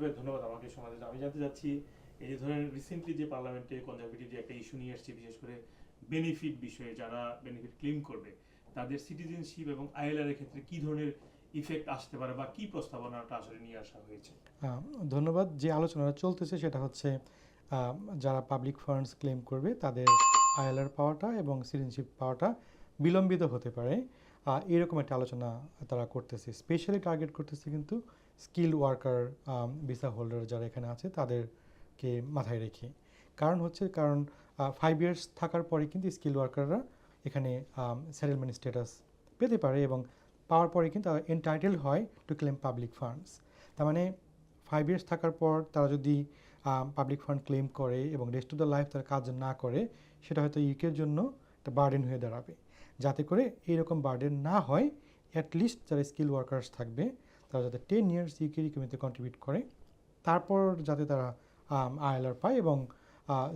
মহেশ ধন্যবাদ আমাকে সমাজে আমি জানতে চাচ্ছি, এই যে ধরেন রিসেন্টলি যে পার্লামেন্টে কনজারভেটিভ যে একটা ইস্যু নিয়ে এসেছে, বিশেষ করে বেনিফিট বিষয়ে যারা বেনিফিট ক্লেম করবে, তাদের সিটিজেনশিপ এবং আইএলআর ক্ষেত্রে কি ধরনের ইফেক্ট আসতে পারে বা কি প্রস্তাবনাটা আসলে নিয়ে আসা হয়েছে? ধন্যবাদ। যে আলোচনাটা চলতেছে সেটা হচ্ছে যারা পাবলিক ফান্ডস ক্লেম করবে, তাদের আইএলআর পাওয়াটা এবং সিটিজেনশিপ পাওয়াটা বিলম্বিত হতে পারে। এরকম একটা আলোচনা তারা করতেছে। স্পেশালি টার্গেট করতেছে কিন্তু স্কিল ওয়ার্কার ভিসা হোল্ডার যারা এখানে আছে, তাদেরকে মাথায় রেখে। কারণ হচ্ছে, কারণ ফাইভ ইয়ার্স থাকার পরে কিন্তু স্কিল ওয়ার্কাররা এখানে সেটেলমেন্ট স্ট্যাটাস পেতে পারে এবং পাওয়ার পরে কিন্তু তারা এন্টাইটেল হয় টু ক্লেম পাবলিক ফান্ডস তার মানে ফাইভ ইয়ার্স থাকার পর তারা যদি পাবলিক ফান্ড ক্লেম করে এবং রেস্ট অফ দ্য লাইফ তারা কাজ না করে, সেটা হয়তো ইউকের জন্য একটা বার্ডেন হয়ে দাঁড়াবে। যাতে করে এইরকম বার্ডেন না হয় অ্যাটলিস্ট যারা স্কিল ওয়ার্কার্স থাকবে তারা যাতে টেন ইয়ার্স ইউকের ইকোনমিতে কন্ট্রিবিউট করে। তারপর যাতে তারা আইএলআর পায় এবং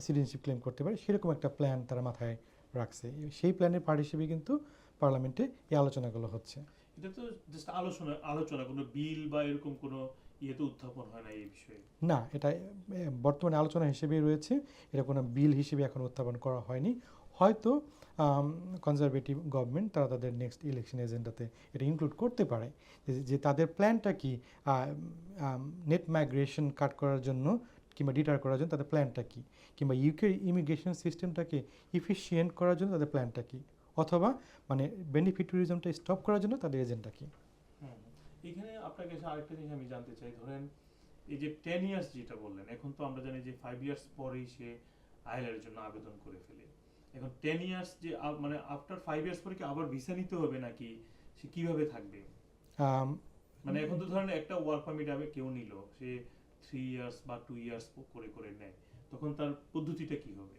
সিটিজেনশিপ ক্লেম করতে পারে সেরকম একটা প্ল্যান তারা মাথায় রাখছে। সেই প্ল্যানের পার্ট হিসেবে কিন্তু পার্লামেন্টে এই আলোচনাগুলো হচ্ছে। এটা তো জাস্ট আলোচনা আলোচনা কোনো বিল বা এরকম কোনো ইয়েতে উত্থাপন হয় না এই বিষয়ে? না এটা বর্তমানে আলোচনা হিসেবেই রয়েছে। এটা কোনো বিল হিসেবে এখন উত্থাপন করা হয়নি। হয়তো কনজারভেটিভ গভর্নমেন্ট তারা তাদের নেক্সট ইলেকশন এজেন্ডাতে এটা ইনক্লুড করতে পারে। যে- তাদের প্ল্যানটা কি? নেট মাইগ্রেশন কাট করার জন্য কিংবা ডিটার করার জন্য তাদের প্ল্যানটা কি? কিংবা ইউকে ইমিগ্রেশন সিস্টেমটাকে ইফিসিয়েন্ট করার জন্য তাদের প্ল্যানটা কি? অথবা মানে বেনিফিট ট্যুরিজমটা স্টপ করার জন্য তাদের এজেন্ডা কি? এখানে আপনার কাছে আরেকটা জিনিস আমি জানতে চাই। ধরেন, এই যে টেন ইয়ার্স যেটা বললেন, এখন তো আমরা জানি যে ফাইভ ইয়ার্স পরেই সে আইএলআর জন্য আবেদন করে ফেলে। এখন টেন ইয়ার্স যে মানে আফটার ফাইভ ইয়ার্স পরে কি আবার ভিসা নিতে হবে নাকি? সে কীভাবে থাকবে? মানে এখন তো ধরেন একটা ওয়ার্ক পারমিট আমি কেউ নিল সে থ্রি ইয়ার্স বা টু ইয়ার্স করে করে নেয়। তখন তার পদ্ধতিটা কি হবে?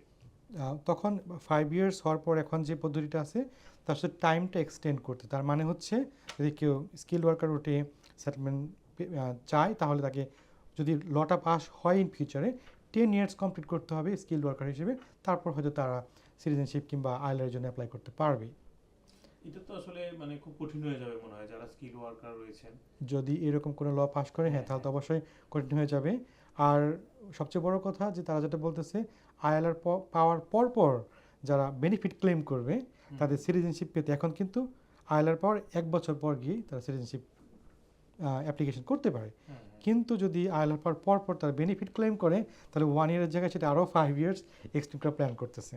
তখন ফাইভ ইয়ার্স হওয়ার পর এখন যে পদ্ধতিটা আছে তার সাথে টাইমটা এক্সটেন্ড করতে। তার মানে হচ্ছে যদি কেউ স্কিল ওয়ার্কার উঠে সেটেলমেন্ট চায় তাহলে তাকে যদি লটা পাস হয় ইন ফিউচারে টেন ইয়ার্স কমপ্লিট করতে হবে স্কিল ওয়ার্কার হিসেবে। তারপর হয়তো তারা সিটিজেনশিপ কিংবা আইলার জন্য অ্যাপ্লাই করতে পারবে। এটা তো আসলে মানে খুব কঠিন হয়ে যাবে মনে হয় যারা স্কিল ওয়ার্কার রয়েছেন। যদি এরকম কোনো ল পাস করে হ্যাঁ তাহলে তো অবশ্যই কঠিন হয়ে যাবে। আর সবচেয়ে বড় কথা যে তারা যেটা বলতেছে আইএলআর পাওয়ার পর পর যারা বেনিফিট ক্লেম করবে তাদের সিটিজেনশিপ পেতে। এখন কিন্তু আইএলআর পাওয়ার এক বছর পর গিয়ে তারা সিটিজেনশিপ অ্যাপ্লিকেশন করতে পারে। হ্যাঁ, হ্যাঁ। কিন্তু যদি আইএলআর পাওয়ার পর পর তারা বেনিফিট ক্লেম করে তাহলে ওয়ান ইয়ারের জায়গায় সেটা আরও ফাইভ ইয়ার্স এক্সটেন্ড করার প্ল্যান করতেছে।